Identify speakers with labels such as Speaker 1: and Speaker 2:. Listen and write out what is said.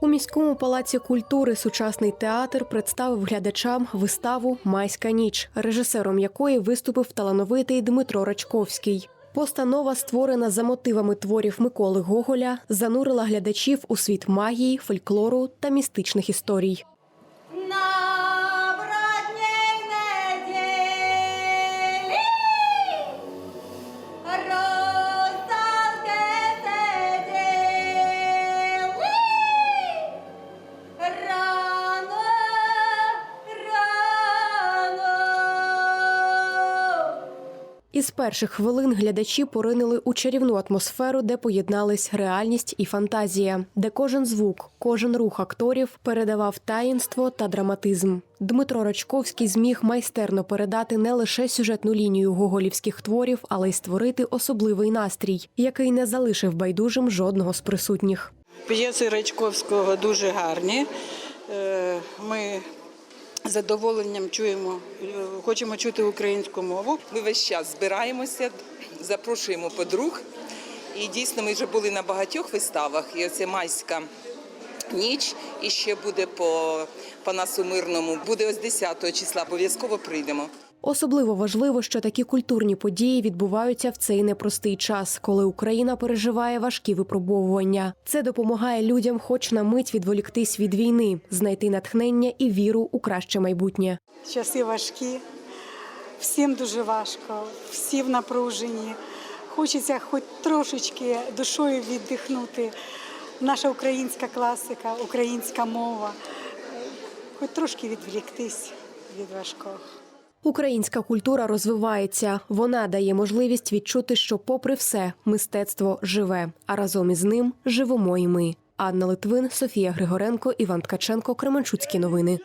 Speaker 1: У міському палаці культури сучасний театр представив глядачам виставу Майська ніч, режисером якої виступив талановитий Дмитро Рачковський. Постанова, створена за мотивами творів Миколи Гоголя, занурила глядачів у світ магії, фольклору та містичних історій. Із перших хвилин глядачі поринили у чарівну атмосферу, де поєднались реальність і фантазія, де кожен звук, кожен рух акторів передавав таїнство та драматизм. Дмитро Рачковський зміг майстерно передати не лише сюжетну лінію гоголівських творів, але й створити особливий настрій, який не залишив байдужим жодного з присутніх.
Speaker 2: П'єси Рачковського дуже гарні. Е, Ми задоволенням чуємо, е, хочемо чути українську мову.
Speaker 3: Ми весь час збираємося, запрошуємо подруг. І дійсно ми вже були на багатьох виставах. І оце майська ніч, і ще буде по Панасу Мирному. Буде ось 10 числа. Обов'язково прийдемо.
Speaker 1: Особливо важливо, що такі культурні події відбуваються в цей непростий час, коли Україна переживає важкі випробовування. Це допомагає людям, хоч на мить відволіктись від війни, знайти натхнення і віру у краще майбутнє.
Speaker 4: часи важкі, всім дуже важко, всі в напруженні. Хочеться хоч трошечки душою віддихнути. Наша українська класика, українська мова, хоч трошки відвліктись від важкого.
Speaker 1: Українська культура розвивається. Вона дає можливість відчути, що, попри все, мистецтво живе, а разом із ним живемо і ми. Анна Литвин, Софія Григоренко, Іван Ткаченко, Кременчуцькі новини.